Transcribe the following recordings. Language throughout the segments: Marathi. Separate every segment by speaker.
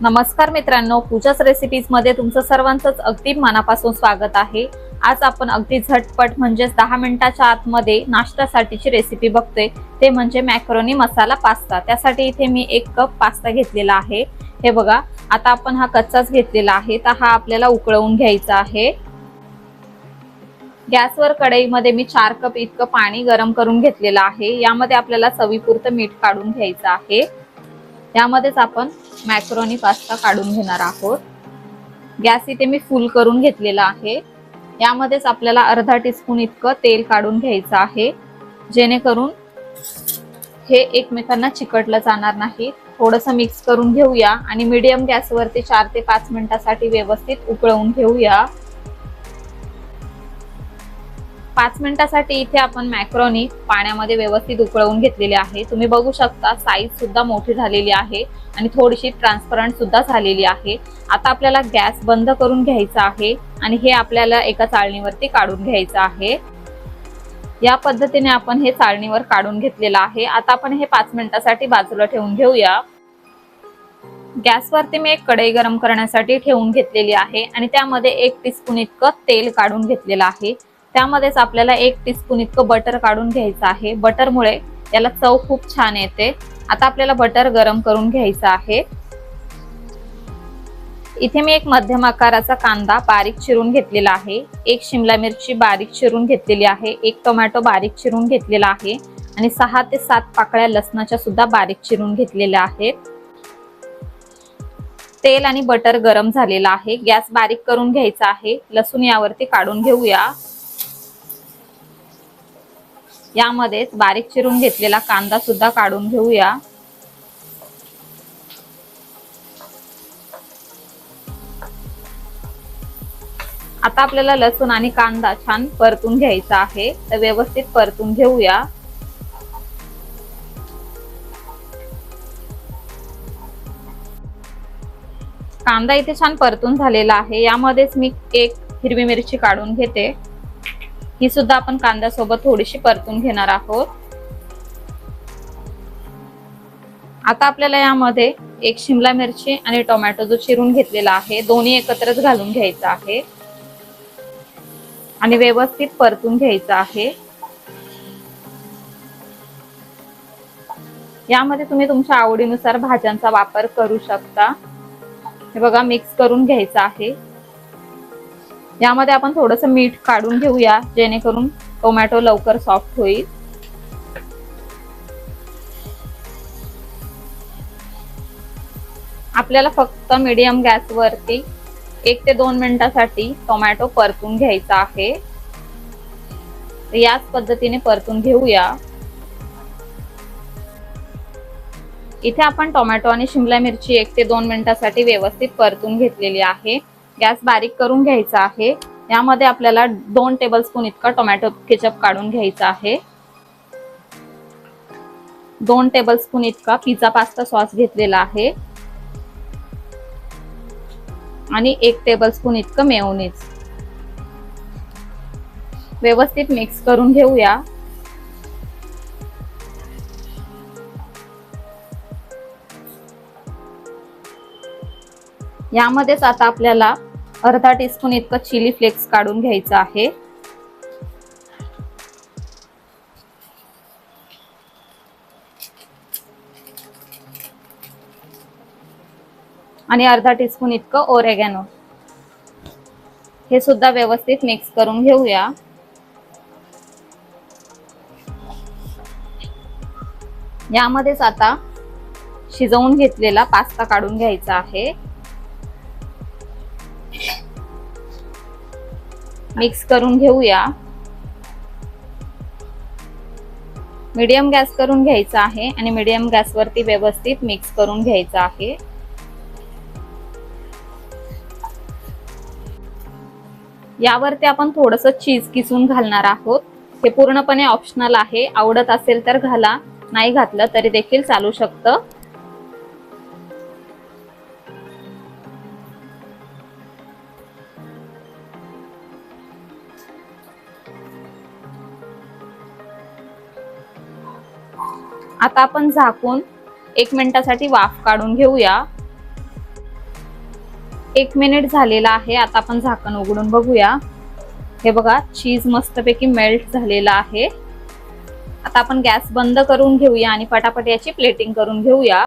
Speaker 1: नमस्कार मित्रांनो पूजाच रेसिपीजमध्ये तुमचं सर्वांचंच अगदी मनापासून स्वागत आहे. आज आपण अगदी झटपट म्हणजेच दहा मिनिटाच्या आतमध्ये नाश्त्यासाठीची रेसिपी बघतोय. ते म्हणजे मॅक्रोनी मसाला पास्ता त्यासाठी इथे मी एक कप पास्ता घेतलेला आहे. हे बघा आता आपण हा कच्चाच घेतलेला आहे. तर हा आपल्याला उकळवून घ्यायचा आहे. गॅसवर कढईमध्ये मी चार कप इतकं पाणी गरम करून घेतलेलं आहे. यामध्ये आपल्याला चवीपुरतं मीठ काढून घ्यायचं आहे. यामध्येच आपण मॅक्रोनी पास्ता काढून घेणार आहोत. गॅस इथे मी फुल करून घेतलेला आहे. यामध्येच आपल्याला अर्धा टीस्पून इतकं तेल काढून घ्यायचं आहे. जेणेकरून हे एकमेकांना चिकटलं जाणार नाही. थोडंसं मिक्स करून घेऊया आणि मीडियम गॅसवरती चार ते पाच मिनिटासाठी व्यवस्थित उकळवून घेऊया. पाच मिनिटासाठी इथे आपण मॅक्रोनी पाण्यामध्ये व्यवस्थित उकळवून घेतलेली आहे. तुम्ही बघू शकता साईज सुद्धा मोठी झालेली आहे आणि थोडीशी ट्रान्सपरंट सुद्धा झालेली आहे. आता आपल्याला गॅस बंद करून घ्यायचा आहे आणि हे आपल्याला एका चाळणीवरती काढून घ्यायचं आहे. या पद्धतीने आपण हे चाळणीवर काढून घेतलेलं आहे. आता आपण हे पाच मिनिटासाठी बाजूला ठेवून घेऊया. गॅसवरती मी एक कढई गरम करण्यासाठी ठेवून घेतलेली आहे आणि त्यामध्ये एक टीस्पून इतकं तेल काढून घेतलेलं आहे. त्यामध्येच आपल्याला एक टीस्पून इतकं बटर काढून घ्यायचं आहे. बटरमुळे याला चव खूप छान येते. आता आपल्याला बटर गरम करून घ्यायचं आहे. इथे मी एक मध्यम आकाराचा कांदा बारीक चिरून घेतलेला आहे. एक शिमला मिरची बारीक चिरून घेतलेली आहे. एक टोमॅटो बारीक चिरून घेतलेला आहे. आणि सहा ते सात पाकळ्या लसणाच्या सुद्धा बारीक चिरून घेतलेल्या आहेत. तेल आणि बटर गरम झालेला आहे. गॅस बारीक करून घ्यायचा आहे. लसूण यावरती काढून घेऊया. यामध्येच बारीक चिरून घेतलेला कांदा सुद्धा काढून घेऊया. आता आपल्याला लसूण आणि कांदा छान परतून घ्यायचा आहे. तर व्यवस्थित परतून घेऊया. कांदा इथे छान परतून झालेला आहे. यामध्येच मी एक हिरवी मिरची काढून घेते. ही सुद्धा आपण कांद्यासोबत थोडीशी परतून घेणार आहोत. आता आपल्याला यामध्ये एक शिमला मिरची आणि टोमॅटो जो चिरून घेतलेला आहे दोन्ही एकत्रच घालून घ्यायचा आहे. आणि व्यवस्थित परतून घ्यायचा आहे. यामध्ये तुम्ही तुमच्या आवडीनुसार भाज्यांचा वापर करू शकता. हे बघा मिक्स करून घ्यायचं आहे. यामध्ये आपण थोडस मीठ काढून घेऊया जेणेकरून टोमॅटो लवकर सॉफ्ट होईल. आपल्याला फक्त मीडियम गॅसवरती एक ते दोन मिनिटासाठी टोमॅटो परतून घ्यायचा आहे. याच पद्धतीने परतून घेऊया. इथे आपण टोमॅटो आणि शिमला मिरची एक ते दोन मिनिटासाठी व्यवस्थित परतून घेतलेली आहे. गॅस बारीक करून घ्यायचा आहे. यामध्ये आपल्याला दोन टेबल स्पून इतका टोमॅटो केचप काढून घ्यायचा आहे. दोन टेबल स्पून इतका पिझ्झा पास्ता सॉस घेतलेला आहे. आणि एक टेबल स्पून इतकं मेयोनीज व्यवस्थित मिक्स करून घेऊया. यामध्येच आता आपल्याला अर्धा टीस्पून इतकं चिली फ्लेक्स काढून घ्यायचं आहे. आणि अर्धा टीस्पून इतकं ओरेगॅनो हे सुद्धा व्यवस्थित मिक्स करून घेऊया. यामध्येच आता शिजवून घेतलेला पास्ता काढून घ्यायचा आहे. मिक्स करून घेऊया. मीडियम गॅस करून घ्यायचा आहे आणि मीडियम गॅसवरती व्यवस्थित मिक्स करून घ्यायचा आहे. यावरती आपण थोडस चीज किसून घालणार आहोत. हे पूर्णपणे ऑप्शनल आहे. आवडत असेल तर घाला. नाही घातलं तरी देखील चालू शकतं. आता आपण झाकून एक मिनिटासाठी वाफ काढून घेऊया. एक मिनिट झालेला आहे आता आपण झाकण उघडून बघूया. हे बघा चीज मस्तपैकी मेल्ट झालेला आहे. आता आपण गॅस बंद करून घेऊया आणि पटापट याची प्लेटिंग करून घेऊया.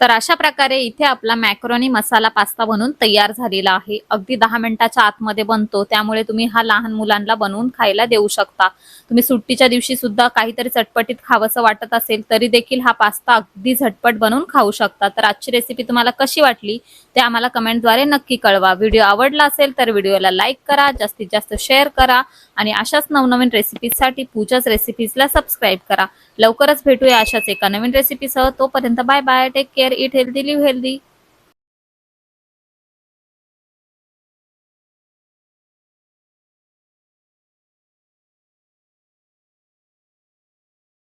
Speaker 1: तर अशा प्रकारे इथे आपला मॅक्रोनी मसाला पास्ता बनून तयार झालेला आहे. अगदी दहा मिनिटाच्या आतमध्ये बनतो. त्यामुळे तुम्ही हा लहान मुलांना बनवून खायला देऊ शकता. तुम्ही सुट्टीच्या दिवशी सुद्धा काहीतरी चटपटीत खावंसं वाटत असेल तरी देखील हा पास्ता अगदी झटपट बनवून खाऊ शकता. तर आजची रेसिपी तुम्हाला कशी वाटली? ते आम्हाला कमेंटद्वारे नक्की कळवा. व्हिडिओ आवडला असेल तर व्हिडिओला लाईक करा जास्तीत जास्त शेअर करा आणि अशाच नवनवीन रेसिपीजसाठी पूजाच रेसिपीजला सबस्क्राईब करा. लवकरच भेटूया अशाच एका नवीन रेसिपीसह. तोपर्यंत bye bye take care eat healthy live healthy